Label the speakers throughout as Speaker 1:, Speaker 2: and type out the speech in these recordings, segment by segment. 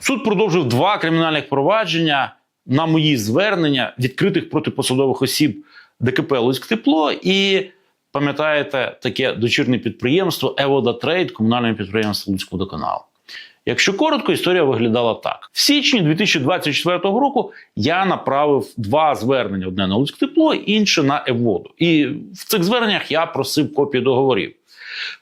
Speaker 1: Суд продовжив два кримінальних провадження на мої звернення відкритих проти посадових осіб ДКП Луцьк Тепло і пам'ятаєте таке дочірне підприємство Евода Трейд, комунальне підприємство Луцького водоканалу. Якщо коротко, історія виглядала так: в січні 2024 року я направив два звернення: одне на Луцьк Тепло, інше на Еводу. І в цих зверненнях я просив копії договорів.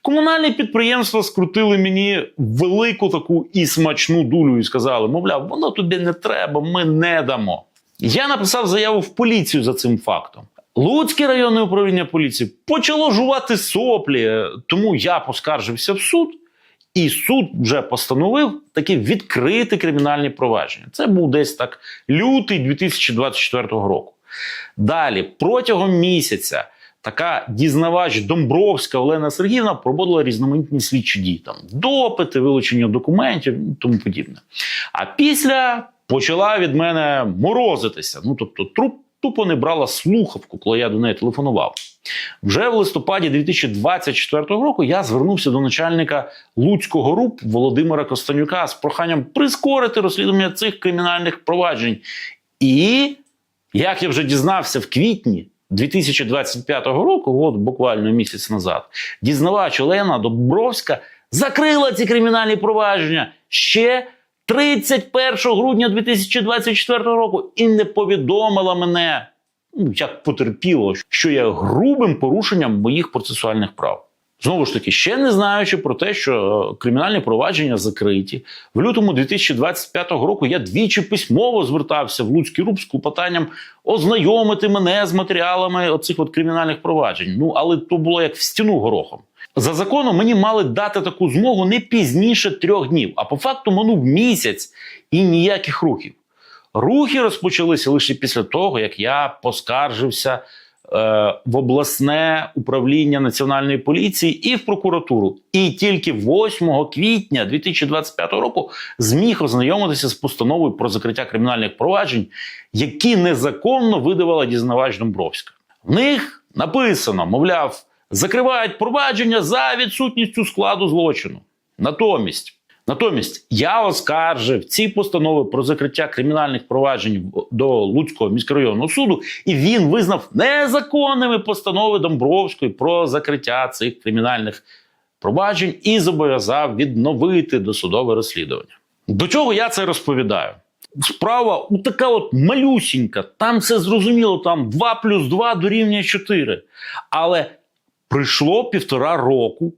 Speaker 1: Комунальні підприємства скрутили мені велику таку і смачну дулю і сказали: мовляв, воно тобі не треба, ми не дамо. Я написав заяву в поліцію за цим фактом. Луцьке районне управління поліції почало жувати соплі, тому я поскаржився в суд, і суд вже постановив такі відкриті кримінальні провадження. Це був десь так лютий 2024 року. Далі, протягом місяця, така дізнавач Домбровська Олена Сергіївна проводила різноманітні слідчі дії, там допити, вилучення документів і тому подібне. А після почала від мене морозитися. Ну тобто, труп тупо не брала слухавку, коли я до неї телефонував. Вже в листопаді 2024 року я звернувся до начальника Луцького РУП Володимира Костанюка з проханням прискорити розслідування цих кримінальних проваджень. І, як я вже дізнався в квітні 2025 року, от буквально місяць назад, дізнавач Олена Добровська закрила ці кримінальні провадження ще 31 грудня 2024 року і не повідомила мене, ну, як потерпіло, що є грубим порушенням моїх процесуальних прав. Знову ж таки, ще не знаючи про те, що е, кримінальні провадження закриті. В лютому 2025 року я двічі письмово звертався в Луцький РУП з клопотанням ознайомити мене з матеріалами оцих от кримінальних проваджень. Ну, але то було як в стіну горохом. За законом мені мали дати таку змогу не пізніше трьох днів, а по факту минув місяць і ніяких рухів. Рухи розпочалися лише після того, як я поскаржився в обласне управління національної поліції і в прокуратуру. І тільки 8 квітня 2025 року зміг ознайомитися з постановою про закриття кримінальних проваджень, які незаконно видавала дізнавач Домбровська. В них написано, мовляв, закривають провадження за відсутністю складу злочину. Натомість. Натомість я оскаржив ці постанови про закриття кримінальних проваджень до Луцького міськрайонного суду, і він визнав незаконними постанови Домбровської про закриття цих кримінальних проваджень і зобов'язав відновити досудове розслідування. До чого я це розповідаю? Справа у така от малюсінька, там все зрозуміло, там 2 плюс 2 дорівнює 4. Але пройшло півтора року.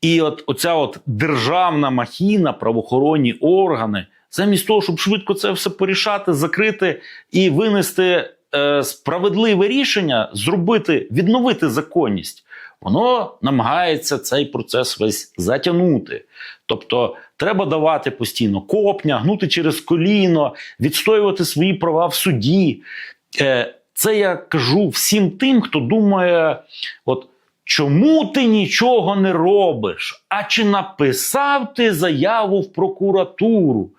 Speaker 1: І от оця от державна махіна, правоохоронні органи, замість того, щоб швидко це все порішати, закрити і винести е, справедливе рішення, зробити, відновити законність, воно намагається цей процес весь затягнути. Тобто треба давати постійно копня, гнути через коліно, відстоювати свої права в суді. Е, це я кажу всім тим, хто думає, от. Чому ти нічого не робиш? А чи написав ти заяву в прокуратуру?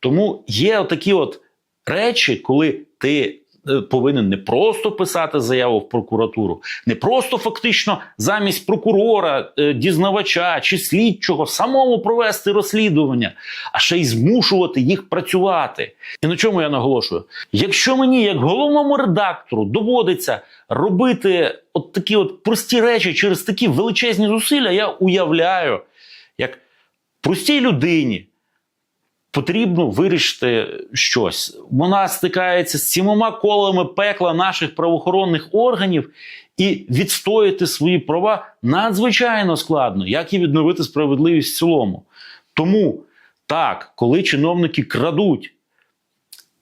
Speaker 1: Тому є такі от речі, коли ти повинен не просто писати заяву в прокуратуру, не просто фактично замість прокурора, е, дізнавача чи слідчого самому провести розслідування, а ще й змушувати їх працювати. І на чому я наголошую? Якщо мені, як головному редактору, доводиться робити от такі от прості речі через такі величезні зусилля, я уявляю, як простій людині потрібно вирішити щось. Вона стикається з сімома колами пекла наших правоохоронних органів і відстояти свої права надзвичайно складно, як і відновити справедливість в цілому. Тому так, коли чиновники крадуть.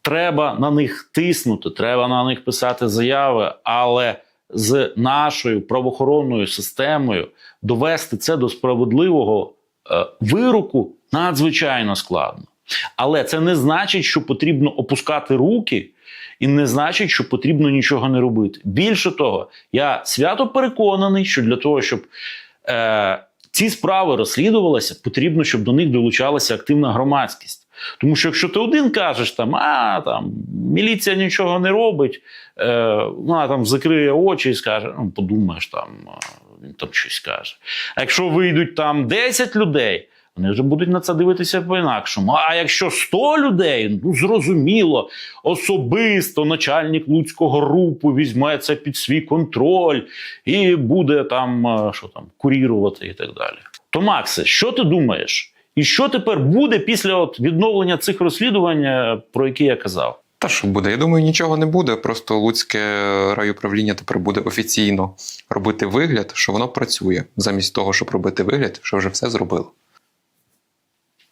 Speaker 1: Треба на них тиснути, треба на них писати заяви, але з нашою правоохоронною системою довести це до справедливого е, вироку надзвичайно складно. Але це не значить, що потрібно опускати руки, і не значить, що потрібно нічого не робити. Більше того, я свято переконаний, що для того, щоб е, ці справи розслідувалися, потрібно, щоб до них долучалася активна громадськість. Тому що якщо ти один кажеш, там, а там міліція нічого не робить, е, вона там закриє очі і скаже, ну подумаєш, там він там щось каже. А якщо вийдуть там 10 людей, вони вже будуть на це дивитися по-інакшому. А якщо 100 людей, ну зрозуміло, особисто начальник Луцького рупу візьме це під свій контроль і буде там е, що там курірувати і так далі. То Максе, що ти думаєш? І що тепер буде після от відновлення цих розслідувань, е, про які я казав?
Speaker 2: Та що буде? Я думаю, нічого не буде. Просто Луцьке райуправління тепер буде офіційно робити вигляд, що воно працює, замість того, щоб робити вигляд, що вже все зробило.